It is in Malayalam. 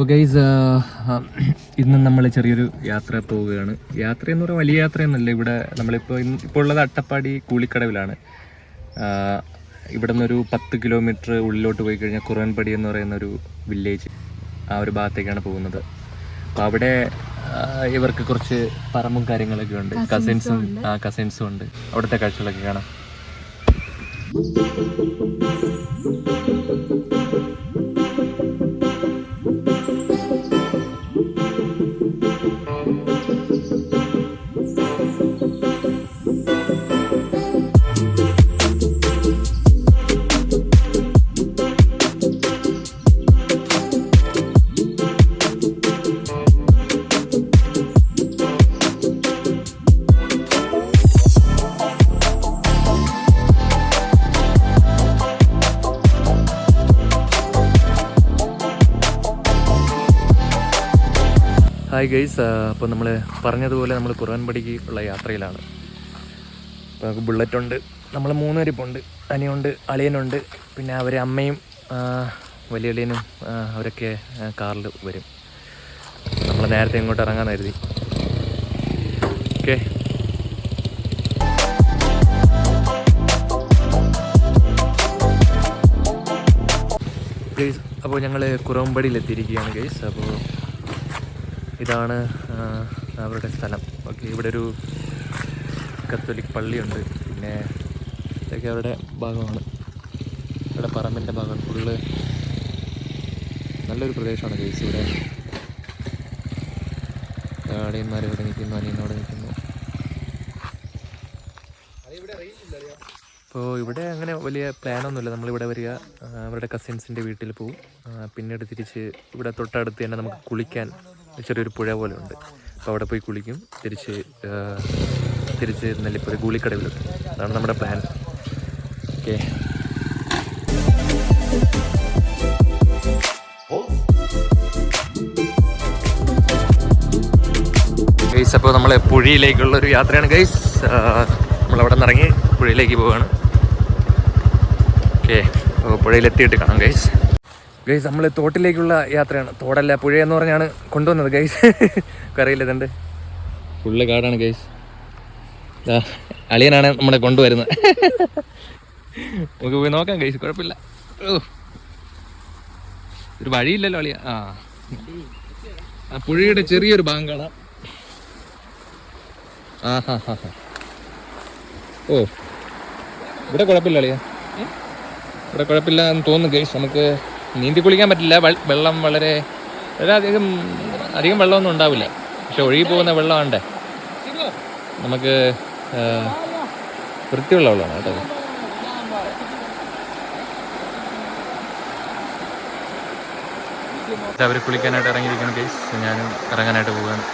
അപ്പോൾ ഗൈസ് ഇന്ന് നമ്മൾ ചെറിയൊരു യാത്ര പോവുകയാണ്. യാത്ര എന്ന് പറയുമ്പോൾ വലിയ യാത്രയൊന്നുമല്ല ഇവിടെ നമ്മളിപ്പോൾ ഇന്ന് ഇപ്പോൾ ഉള്ളത് അട്ടപ്പാടി കൂളിക്കടവിലാണ്. ഇവിടെ നിന്നൊരു പത്ത് കിലോമീറ്റർ ഉള്ളിലോട്ട് പോയി കഴിഞ്ഞാൽ കുറവൻപടി എന്ന് പറയുന്ന ഒരു വില്ലേജ് ആ ഒരു ഭാഗത്തേക്കാണ് പോകുന്നത്. അപ്പോൾ അവിടെ ഇവർക്ക് കുറച്ച് പറമ്പും കാര്യങ്ങളൊക്കെ ഉണ്ട്. കസിൻസും ആ കസിൻസും ഉണ്ട്. അവിടുത്തെ കാഴ്ചകളൊക്കെ കാണാം. ഹായ് ഗൈസ് അപ്പോൾ നമ്മൾ പറഞ്ഞതുപോലെ നമ്മൾ ഖുർആൻപടിക്ക് ഉള്ള യാത്രയിലാണ്. അപ്പോൾ നമുക്ക് ബുള്ളറ്റ് ഉണ്ട്. നമ്മൾ മൂന്ന് പേരിപ്പുണ്ട് അനിയുണ്ട് അളിയനുണ്ട്. പിന്നെ അവരെ അമ്മയും വലിയ അളിയനും അവരൊക്കെ കാറിൽ വരും. നമ്മൾ നേരത്തെ ഇങ്ങോട്ട് ഇറങ്ങാൻ കരുതി. ഓക്കെ അപ്പോൾ ഞങ്ങൾ കുറവമ്പടിയിൽ എത്തിയിരിക്കുകയാണ് ഗൈസ് അപ്പോൾ ഇതാണ് അവരുടെ സ്ഥലം. ഓക്കെ ഇവിടെ ഒരു കത്തോലിക് പള്ളിയുണ്ട്. പിന്നെ ഇതൊക്കെ അവരുടെ ഭാഗമാണ്. ഇവിടെ പറമ്പിന്റെ ഭാഗമാണ് ഫുള്ള് നല്ലൊരു പ്രദേശമാണ് കേസ് ഇവിടെ. ആടിയന്മാർ ഇവിടെ നിൽക്കുന്നു അനിയനോട് നിൽക്കുന്നു. അപ്പോൾ ഇവിടെ അങ്ങനെ വലിയ പ്ലാനൊന്നുമില്ല. നമ്മളിവിടെ വരിക. അവരുടെ കസിൻസിന്റെ വീട്ടിൽ പോവും. പിന്നീട് തിരിച്ച് ഇവിടെ തൊട്ടടുത്ത് തന്നെ നമുക്ക് കുളിക്കാൻ ചെറിയൊരു പുഴ പോലെ ഉണ്ട് അപ്പോൾ അവിടെ പോയി കുളിക്കും. തിരിച്ച് തിരിച്ച് നെല്ലിപ്പൊരു ഗൂളിക്കടവിലെത്തും. അതാണ് നമ്മുടെ പ്ലാൻ. ഓക്കെ. ഗൈസ് അപ്പോൾ നമ്മൾ പുഴയിലേക്കുള്ള ഒരു യാത്രയാണ്. ഗൈസ് നമ്മളവിടെ നിന്ന് ഇറങ്ങി പുഴയിലേക്ക് പോവുകയാണ് ഓക്കെ. അപ്പോൾ പുഴയിലെത്തിയിട്ട് കാണാം ഗൈസ്. ഗൈസ് നമ്മൾ തോട്ടിലേക്കുള്ള യാത്രയാണ്. തോടല്ല പുഴയെന്ന് എന്ന് പറഞ്ഞാണ് കൊണ്ടുവന്നത് ഗൈസ് കറിയില്ല ഇതുണ്ട് ഫുള്ള് കാടാണ് ഗൈസ് അളിയനാണ് നമ്മളെ കൊണ്ടുവരുന്നത്. നമുക്ക് പോയി നോക്കാം ഗൈസ് കുഴപ്പമില്ല. ഒരു വഴിയില്ലല്ലോ അളിയ. ആ. ആ പുഴയുടെ ചെറിയൊരു ഭാഗം കാണാം. ആ ഹാ ഹാ ഹാ. ഓ. ഇവിടെ കുഴപ്പമില്ല അളിയ. ഇവിടെ കുഴപ്പമില്ല എന്ന് തോന്നുന്നു ഗൈസ് നമുക്ക് നീന്തി കുളിക്കാൻ പറ്റില്ല. വെള്ളം വളരെ വളരെ അധികം അധികം വെള്ളമൊന്നും ഉണ്ടാവില്ല. പക്ഷെ ഒഴുകി പോകുന്ന വെള്ളമാണ്ടേ നമുക്ക് വൃത്തിയുള്ള വെള്ളമാണ് കേട്ടോ. അവർ കുളിക്കാനായിട്ട് ഇറങ്ങിയിരിക്കണം ഗൈസ് ഞാനും ഇറങ്ങാനായിട്ട് പോവുകയാണ്.